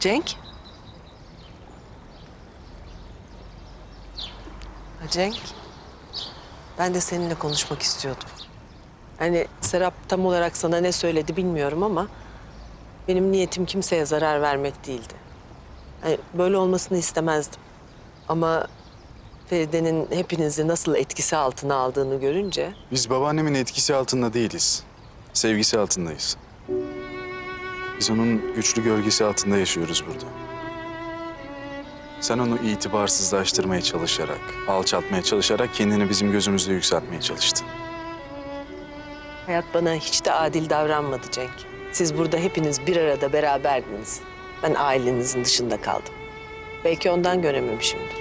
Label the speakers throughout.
Speaker 1: Cenk? Ha, Cenk, ben de seninle konuşmak istiyordum. Hani Serap tam olarak sana ne söyledi bilmiyorum ama... ...benim niyetim kimseye zarar vermek değildi. Hani böyle olmasını istemezdim. Ama Feride'nin hepinizi nasıl etkisi altına aldığını görünce...
Speaker 2: Biz babaannemin etkisi altında değiliz. Sevgisi altındayız. Biz onun güçlü gölgesi altında yaşıyoruz burada. Sen onu itibarsızlaştırmaya çalışarak, alçaltmaya çalışarak kendini bizim gözümüzde yükseltmeye çalıştın.
Speaker 1: Hayat bana hiç de adil davranmadı Cenk. Siz burada hepiniz bir arada beraberdiniz. Ben ailenizin dışında kaldım. Belki ondan görememişimdir.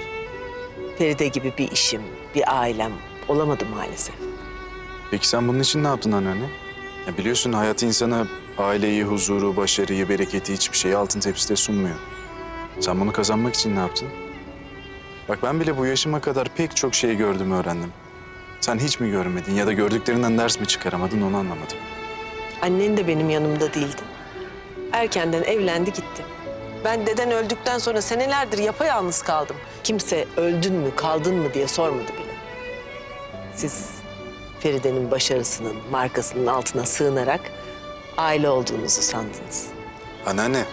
Speaker 1: Feride gibi bir işim, bir ailem olamadı maalesef.
Speaker 2: Peki sen bunun için ne yaptın anneanne? Ya biliyorsun hayat insana aileyi, huzuru, başarıyı, bereketi hiçbir şeyi altın tepside sunmuyor. Sen bunu kazanmak için ne yaptın? Bak ben bile bu yaşıma kadar pek çok şey gördüm, öğrendim. Sen hiç mi görmedin ya da gördüklerinden ders mi çıkaramadın onu anlamadım.
Speaker 1: Annen de benim yanımda değildi. Erkenden evlendi gitti. Ben deden öldükten sonra senelerdir yapayalnız kaldım. Kimse öldün mü, kaldın mı diye sormadı bile. Siz Feride'nin başarısının, markasının altına sığınarak aile olduğunuzu sandınız.
Speaker 2: Anneanne,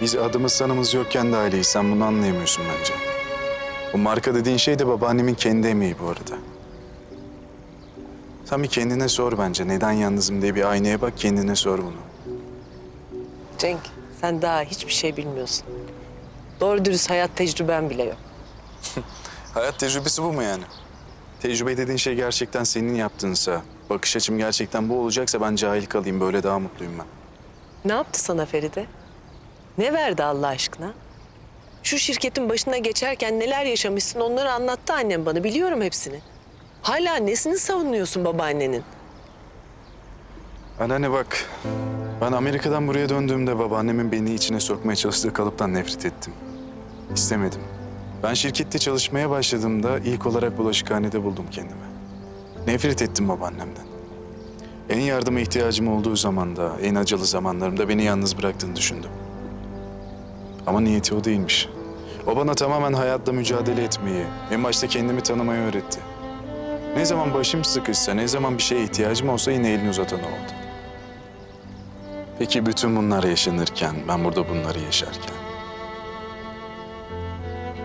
Speaker 2: biz adımız sanımız yokken de aileyiz. Sen bunu anlayamıyorsun bence. O marka dediğin şey de babaannemin kendi emeği bu arada. Sen bir kendine sor bence. Neden yalnızım diye bir aynaya bak kendine sor bunu.
Speaker 1: Cenk, sen daha hiçbir şey bilmiyorsun. Doğru dürüst hayat tecrüben bile yok.
Speaker 2: Hayat tecrübesi bu mu yani? Tecrübe dediğin şey gerçekten senin yaptığınsa, bakış açım gerçekten bu olacaksa ben cahil kalayım. Böyle daha mutluyum ben.
Speaker 1: Ne yaptı sana Feride? Ne verdi Allah aşkına? Şu şirketin başına geçerken neler yaşamışsın onları anlattı annem bana. Biliyorum hepsini. Hala nesini savunuyorsun babaannenin?
Speaker 2: Anneanne bak, ben Amerika'dan buraya döndüğümde babaannemin beni içine sokmaya çalıştığı kalıptan nefret ettim. İstemedim. Ben şirkette çalışmaya başladığımda ilk olarak bulaşıkhanede buldum kendimi. Nefret ettim babaannemden. En yardıma ihtiyacım olduğu zamanda, en acılı zamanlarımda beni yalnız bıraktığını düşündüm. Ama niyeti o değilmiş. O bana tamamen hayatla mücadele etmeyi, en başta kendimi tanımayı öğretti. Ne zaman başım sıkışsa, ne zaman bir şeye ihtiyacım olsa yine elini uzatan oldu. Peki bütün bunlar yaşanırken, ben burada bunları yaşarken...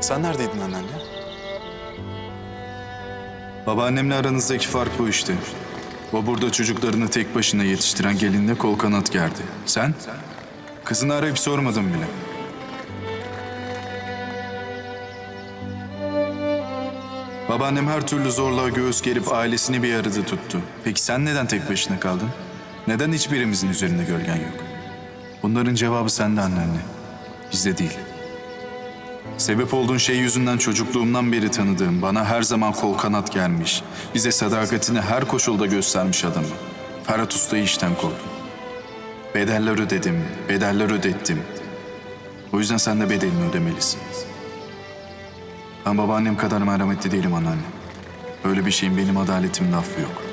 Speaker 2: Sen neredeydin anneanne?
Speaker 3: Babaannemle aranızdaki fark bu işte. O burada çocuklarını tek başına yetiştiren gelinle kol kanat gerdi. Sen? Kızını arayıp sormadın bile. Babaannem her türlü zorluğa göğüs gerip ailesini bir arada tuttu. Peki sen neden tek başına kaldın? Neden hiçbirimizin üzerinde gölgen yok? Bunların cevabı sende anneanne. Bizde değil. Sebep olduğun şey yüzünden çocukluğumdan beri tanıdığım, bana her zaman kol kanat gelmiş, bize sadakatini her koşulda göstermiş adamı. Ferhat Usta'yı işten kovdum. Bedeller ödedim, bedeller ödettim. O yüzden sen de bedelini ödemelisin. Ben babaannem kadar merhametli değilim anneanne. Öyle bir şeyin benim adaletimde affı yok.